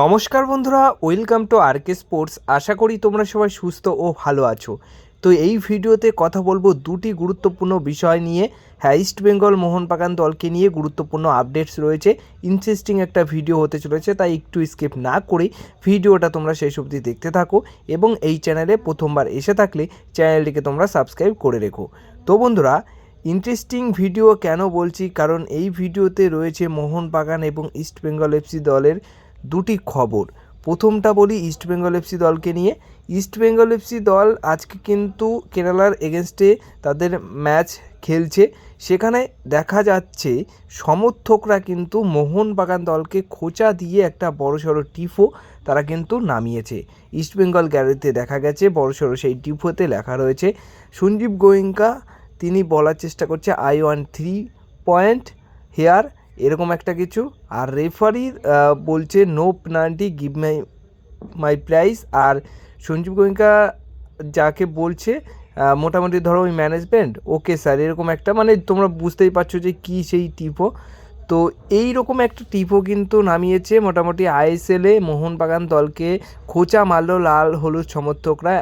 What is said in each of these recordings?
নমস্কার বন্ধুরা, welcome to R K sports. আশা করি তোমরা সবাই সুস্থ ও ভালো আছো। তো এই ভিডিওতে কথা বলব দুটি গুরুত্বপূর্ণ বিষয় নিয়ে। হ্যাঁ ইস্ট বেঙ্গল মোহনবাগান দলকে নিয়ে গুরুত্বপূর্ণ আপডেটস রয়েছে। ইন্টারেস্টিং একটা ভিডিও হতে চলেছে, তাই একটু স্কিপ না করে ভিডিওটা তোমরা শেষ অবধি দেখতে থাকো এবং এই চ্যানেলে প্রথমবার এসে থাকলে চ্যানেলটিকে তোমরা সাবস্ক্রাইব করে রেখো। তো বন্ধুরা, ইন্টারেস্টিং ভিডিও কেন বলছি? কারণ এই ভিডিওতে রয়েছে মোহনবাগান এবং ইস্ট বেঙ্গল এফসি দলের দুটি খবর। প্রথমটা বলি ইস্ট বেঙ্গল এফসি দলকে নিয়ে। ইস্ট বেঙ্গল এফসি দল আজকে কিন্তু কেরালার এগেনস্টে তাদের ম্যাচ খেলছে। সেখানে দেখা যাচ্ছে সমর্থকরা কিন্তু মোহনবাগান দলকে খোঁচা দিয়ে একটা বড়সড় টিফো তারা কিন্তু নামিয়েছে। ইস্ট বেঙ্গল গ্যালারিতে দেখা গেছে, বড়সড় সেই টিফোতে লেখা রয়েছে, সঞ্জীব গোয়েঙ্কা, তিনি বলার চেষ্টা করছে I one three point here এরকম একটা কিছু। আর রেফারি বলছে no penalty give my my price আর সঞ্জীব গোয়েঙ্কা যাকে বলছে মোটামুটি ধরো ওই ম্যানেজমেন্ট ওকে স্যার এরকম একটা মানে তোমরা বুঝতেই পারছ যে কী সেই টিপো তো এই রকম একটা টিপো কিন্তু নামিয়েছে মোটামুটি আইএসএলে মোহনবাগান দলকে খোঁচা মারলো লাল হলুদ সমর্থকরা।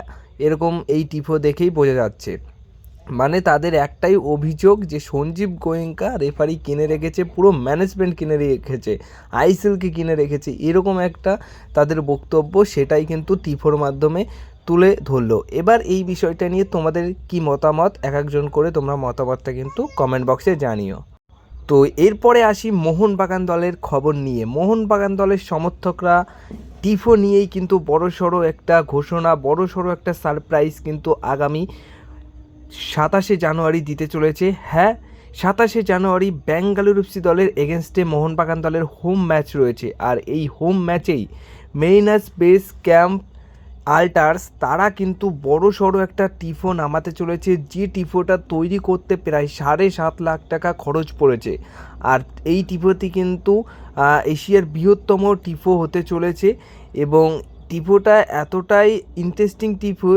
এরকম এই টিপো দেখেই বোঝা যাচ্ছে। মানে তাদের একটাই অভিযোগ যে সঞ্জীব গোয়েঙ্কা রেফারি কিনে রেখেছে, পুরো ম্যানেজমেন্ট কিনে রেখেছে আইসিএলকে কিনে রেখেছে, এরকম একটা তাদের বক্তব্য, সেটাই কিন্তু টিফোর মাধ্যমে তুলে ধরলো। এবার এই বিষয়টা নিয়ে তোমাদের কি মতামত? এক একজন করে তোমরা মতামতটা কিন্তু কমেন্ট বক্সে জানিও। তো এরপরে আসি মোহনবাগান দলের খবর নিয়ে। মোহনবাগান দলের সমর্থকরা টিফো নিয়েই কিন্তু বড় সড়ো একটা ঘোষণা বড় সড়ো একটা সারপ্রাইজ কিন্তু আগামী সাতাশে জানুয়ারি দিতে চলেছে। হ্যাঁ সাতাশে জানুয়ারি ব্যাঙ্গালুরু এফসি দলের এগেনস্টে মোহনবাগান দলের হোম ম্যাচ রয়েছে। আর এই হোম ম্যাচেই মেরিনাস বেস ক্যাম্প আল্টার্স, তারা কিন্তু বড় সড়ো একটা টিফো নামাতে চলেছে। যে টিফোটা তৈরি করতে প্রায় সাড়ে সাত লাখ টাকা খরচ পড়েছে। আর এই টিফোটি কিন্তু এশিয়ার বৃহত্তম টিফো হতে চলেছে। এবং টিফোটা এতটাই ইন্টারেস্টিং টিফো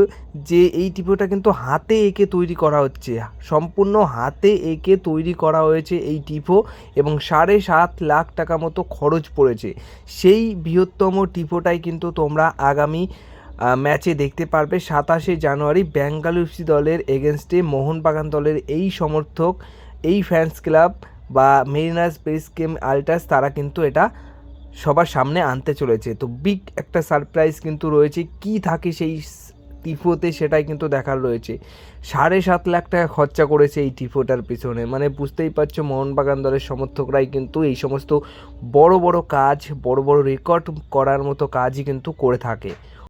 যে এই টিফোটা কিন্তু হাতে এঁকে তৈরি করা হচ্ছে। সম্পূর্ণ হাতে এঁকে তৈরি করা হয়েছে এই টিফো এবং সাড়ে সাত লাখ টাকা মতো খরচ পড়েছে। সেই বৃহত্তম টিফোটাই কিন্তু তোমরা আগামী ম্যাচে দেখতে পারবে সাতাশে জানুয়ারি বেঙ্গালুরু এফসি দলের এগেনস্টে মোহনবাগান দলের এই সমর্থক, এই ফ্যান্স ক্লাব বা মেরিনাস বেস গেম আল্টাস তারা কিন্তু এটা সবার সামনে আনতে চলেছে। তো বিগ একটা সারপ্রাইজ কিন্তু রয়েছে। কি থাকে সেই টিফোতে সেটাই কিন্তু দেখার রয়েছে। সাড়ে সাত লাখ টাকা খরচা করেছে এই টিফোটার পিছনে। মানে বুঝতেই পারছ, মোহনবাগান দলের সমর্থকরাই কিন্তু এই সমস্ত বড় বড় কাজ, বড় বড় রেকর্ড করার মতো কাজই কিন্তু করে থাকে।